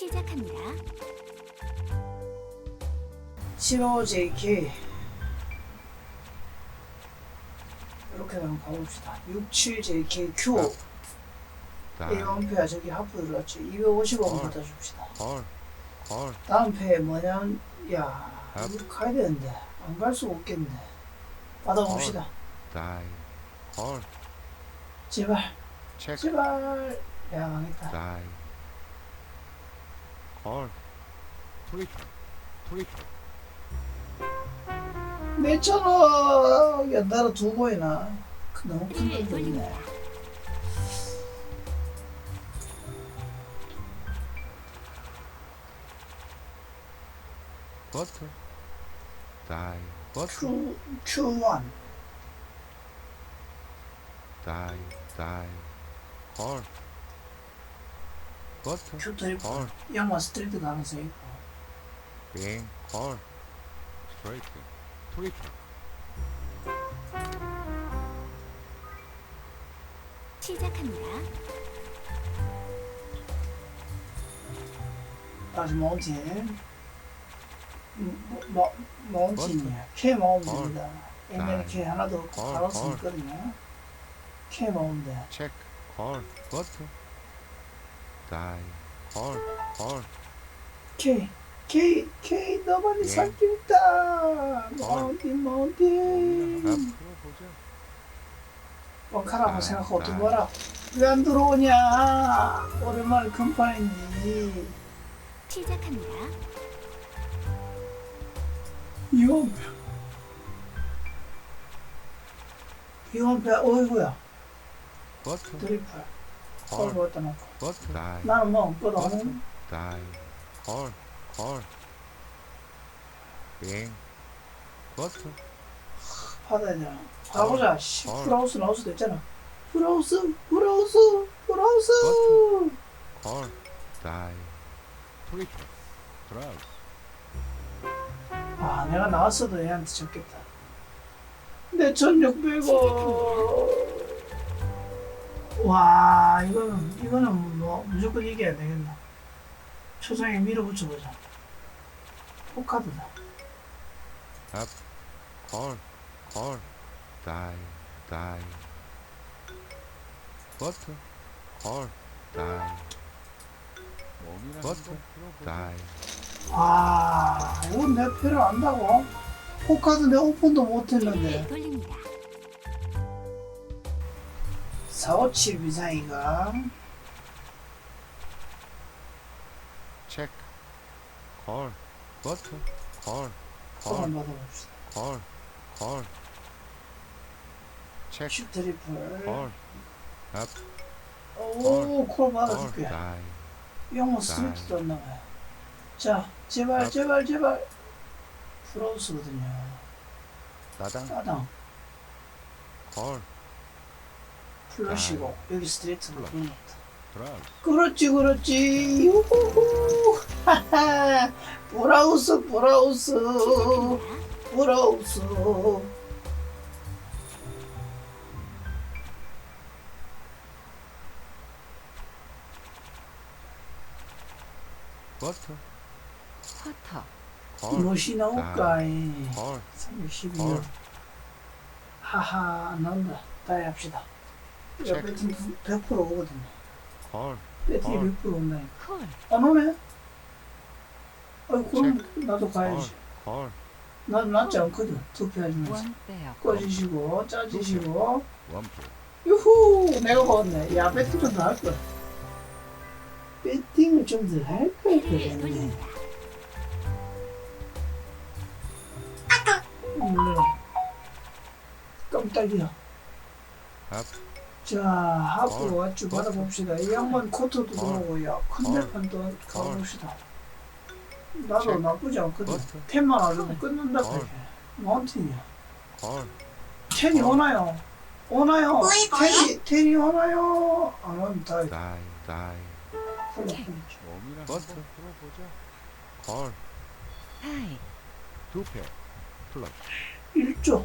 시작합니다. 15JK 이렇게 한번 가봅시다. 67JKQ 다 1원패야 저기 하프 들어갔지 250원 헐. 받아줍시다. 헐, 헐, 다음 패 뭐냐면 야 헐. 이거 가야 되는데. 안 갈 수가 없겠네 받아봅시다. 다이, 헐, 제발. 체크, 제발. 야 망했다. 다이, 헐, 트리플, 트리플, 내처럼 연달아 두 번이나. 그 너무 큰 네, 돈이 돌립니다. 있네. 버터, 다이, 버터, Q, Q1 다이, 다이, 헐, 버터, Q 트리플 헐, 양마 스트레이트 가능성 있고 빙, 헐, 스트레이트, 트리플, 시작합니다. 다시 마운틴. 음, 뭐, 마, 마운틴이야. K. 됩니다. 옛날에 K 하나도 없고 헐, 가로수 헐. 있거든요. K 마운트 체크, 헐, 버터, 다이, 헐, 헐, K K K 너만이 예. 살수 있다. 마운틴 마운틴 앞으로 보자. 뻥카라고 아, 생각하고 아. 들어와라. 왜 안 들어오냐? 오랜만에 금판인지 시작합니다. 이원패 이원패 어이구야. 버터, 드리플. 걸 헐, 다이, 나는 뭐 없거든 다이, 헐, 헐, 빙, 버터, 받아야 되나? 가보자. 씨 헐. 프라우스 나올 수도 있잖아. 프라우스 프라우스 프라우스. 헐, 다이, 트리플, 드라우스, 아 내가 나왔어도 얘한테 졌겠다. 내 1600원 와 이거는 이거는 뭐 무조건 이겨야 되겠네. 초장에 밀어붙여보자. 포카드다. 앞, 헐, 헐, 다이, 다이, 버터, 헐, 다이, 버터, 다이, 아 이건 내 표를 안다고? 포카드 내 오픈도 네, 못했는데. 돌립니다. 457 비상이가 체크, 헐, 콜만 헐, 받아봅시다. 헐, 헐, 체크, 10 트리플 헐, 앞, 오콜 헐, 받아줄게. 영어 스트레이트도 안 나가요. 자 제발 제발 제발. 프로스거든요. 나당, 따당. 헐, 플러시고 여기 스트레이트로. 끊었다 드라우스, 그렇지 그렇지. 우후후 하하. 브라우스 브라우스. 시작합니다. 브라우스. 버터. 헐, 무엇이 나올까 헐, 312원 헐. 하하 안 나온다. 다이 합시다 이거 체크. 배팅 100% 오거든요. 헐, 배팅이 헐. 100% 온다니까 콜. 안 오네? 아이 그럼 나도 가야지. 헐, 난 낫지 않거든 투표하시면서. 꺼지시고 짜지시고. 원프, 유후! 내가 먹었네. 야 배팅 좀 더 할 거야. 배팅을 좀 더 할 거야 네, 그래 돌립니다. 물론 깜짝이야. 앞, 자 하프로 헐. 왔죠. 받아봅시다. 이 양반 코트도 헐. 들어오고 야큰 헐. 대판도 가봅시다. 나도 체크. 나쁘지 않거든. 템만 알면 끝난다 헐. 그래 마운틴이야 헐, 텐이 헐. 오나요? 오나요? 텐이, 텐이 오나요? 안 오면 다. 다이, 다이, 풀려 버터, 헐, 파이. 두 패, 플러스, 1조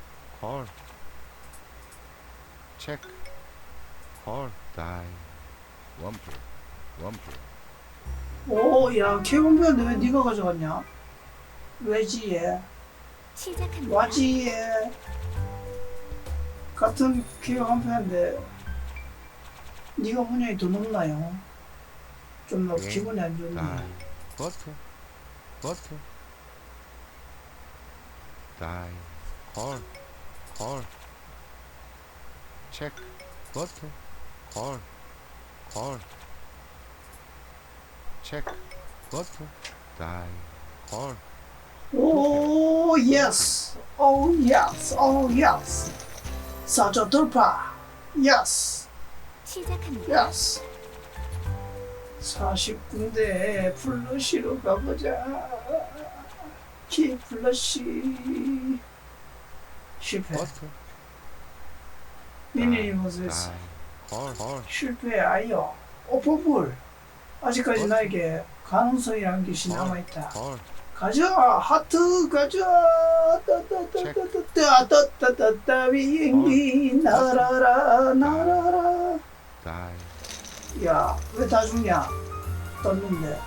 콜. 체크. 콜. 다이. 원풀. 원풀. 오, 야, 개공변인데 왜 네가 가져갔냐? 시작합니다. 와지에? 같은 기억 한 편인데 네가 분량이 더 높나요? 좀더 예. 기분이 안 좋네. 다이. 버터. 버터. 다이. 콜. 콜. 체크. 버터. 콜. 콜. 체크. 버터. 다이. 콜. 오, 예스. 오, 예스. 오, 예스. 사저 돌파. 예스. 시작합니다. 예스. 49인데 플러시로 가보자. 키 플러시. 실패. 버터. 미니 다이. 콜. 콜. 실패 아이요. 오퍼풀. 아직까지 어디? 나에게 가능성이라는 것이 어. 남아있다. 콜. 가자 하트 가자 따따따따따따따따따 비행기 어. 날아라 날아라 다이. 야왜 다 죽냐 떴는데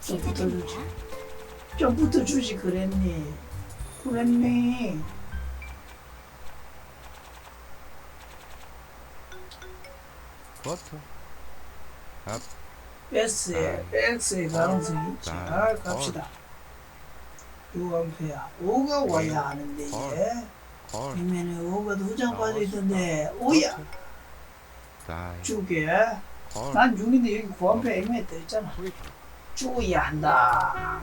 좀 붙어주지. 좀 붙어주지 그랬니 그랬니 버터. 앞. S에 X의 가능성이 아, 아 갑시다 6암페야 5가 와야 하는데. 이면에 5가 두장 아, 빠져 있던데 오야 버터. 다이. 죽게 콜. 난 6인데 여기 9암페 애매해 떠있잖아 트리플. 죽어야 한다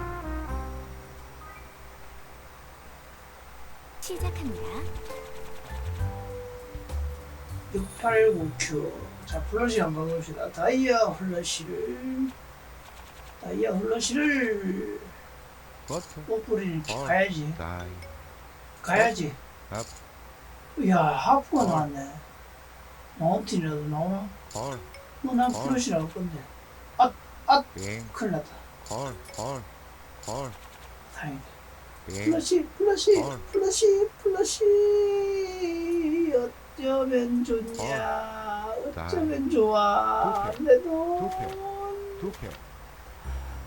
시작합니다. 689Q 자 플러시 한번 봅시다 다이아 플러시를 다이아 플러시를 어. 가야지 다이. 가야지 앞. 야 하프가 어. 나왔네 마운틴이라도 나오나? 콜. 뭐난 어. 플러시 나올 건데 빙. 큰일 났다. 다행이다 빙. 플러시 플러시 어. 플러시 플러시. 어쩌면 좋냐? 어쩌면 좋아? 두 내돈. 두 패.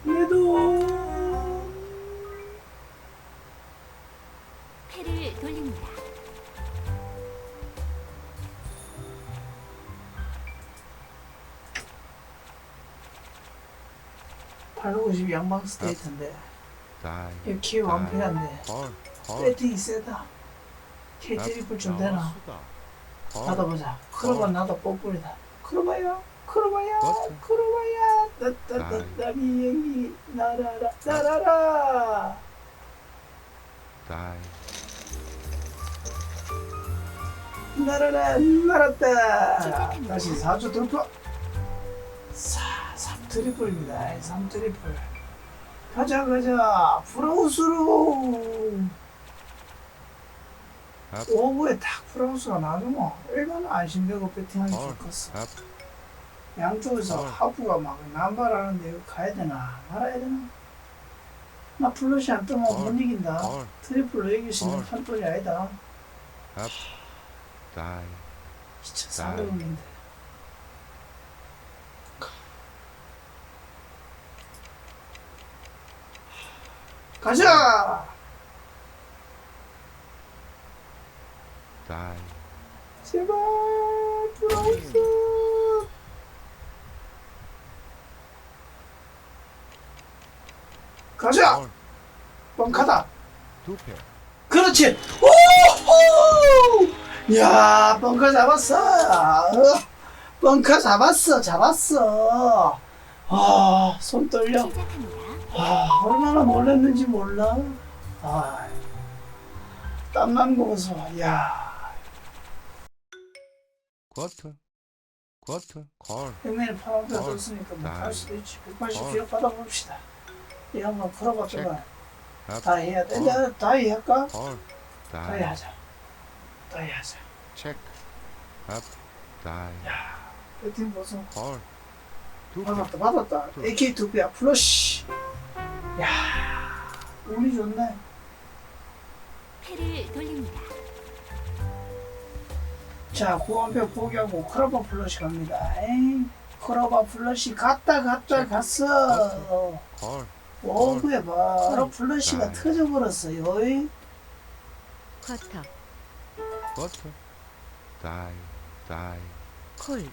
내돈. 패를 돌립니다. 팔5 0 양방 스테이트인데 이키 완패한데. 배팅이 세다. 트리플 좀 되나. 콜. 받아보자. 크로바 나도 뽀뽀리다. 크로바야 크로바야. 크로바야. 따따따따 비행기 날아라 날아라 다이. 날아라 날았다. 다시 4주 돌파 4, 3 트리플입니다. 3 트리플 가자 가자 프라우스로 앞. 오브에 딱 프라우스가 나누면 얼마나 안심되고 배팅하기 콜. 좋겠어 앞. 양쪽에서 어. 하프가 막 남발하는데 이거 가야 되나 말아야 되나 나 플러시 안 뜨면 어. 못 이긴다 콜. 트리플로 이길 수 있는 어. 판돈이 아니다 앞. 다이. 2,400원인데 가자! 다이. 제발 프라우스 가자! 콜. 뻥카다. 두 패. 그렇지! 오호! 야 뻥카 잡았어. 어, 뻥카 잡았어 잡았어. 아 손 떨려. 시작합니다. 아 얼마나 놀랐는지 몰라 아 땀나는 거 보소 야 쿼터. 쿼터. 콜. 형님이 파란색 어, 떴으니까 뭐 나- 할 수도 있지 180 어. 기억 받아봅시다 이 한번 풀어봤더만 앞. 다 해야 돼 어. 내가 다 할까? 콜. 다이 하자. 다이 하자. check, up, die, 야, 배팅 보소. pair, 받았다, 받았다. 또. AK 두 배야 플러시. 야, 운이 좋네. 패를 돌립니다. 자, 고원표 포기하고 크로바 플러시 갑니다. 에이, 크로바 플러시 갔다 갔다 갔어. 오구에 바로 플러시가. 터져버렸어요. 이. 쿼터, butter, die, die, 콜,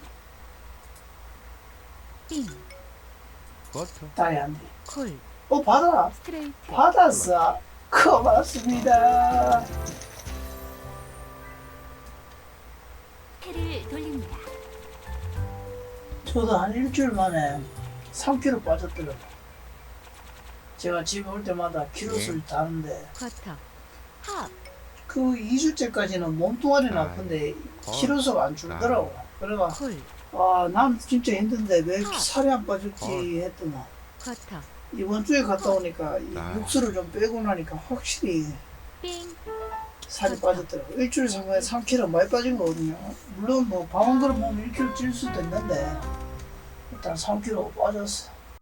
빙, butter, 다이 안 돼. 콜, 어, 받아. 스트레이트, 받았어. 고맙습니다. 패를 돌립니다. 저도 한 일주일 만에 3kg 빠졌더라고. 제가 집에 올 때마다 키로수를 다는데 쿼터, 합, 그 2주째까지는 몸뚱아리는 아이. 아픈데 키로수가 안 줄더라고. 그래가 콜, 와, 난 진짜 힘든데 왜 이렇게 아. 살이 안 빠졌지 헐. 했더만 쿼터, 이번 주에 갔다 오니까 이 아이. 육수를 좀 빼고 나니까 확실히 빙, 살이 빠졌더라고. 일주일 상간에 3kg 많이 빠진 거거든요. 물론 뭐밥한 그릇 먹으면 1kg 찔 수도 있는데 일단 3kg 빠졌어.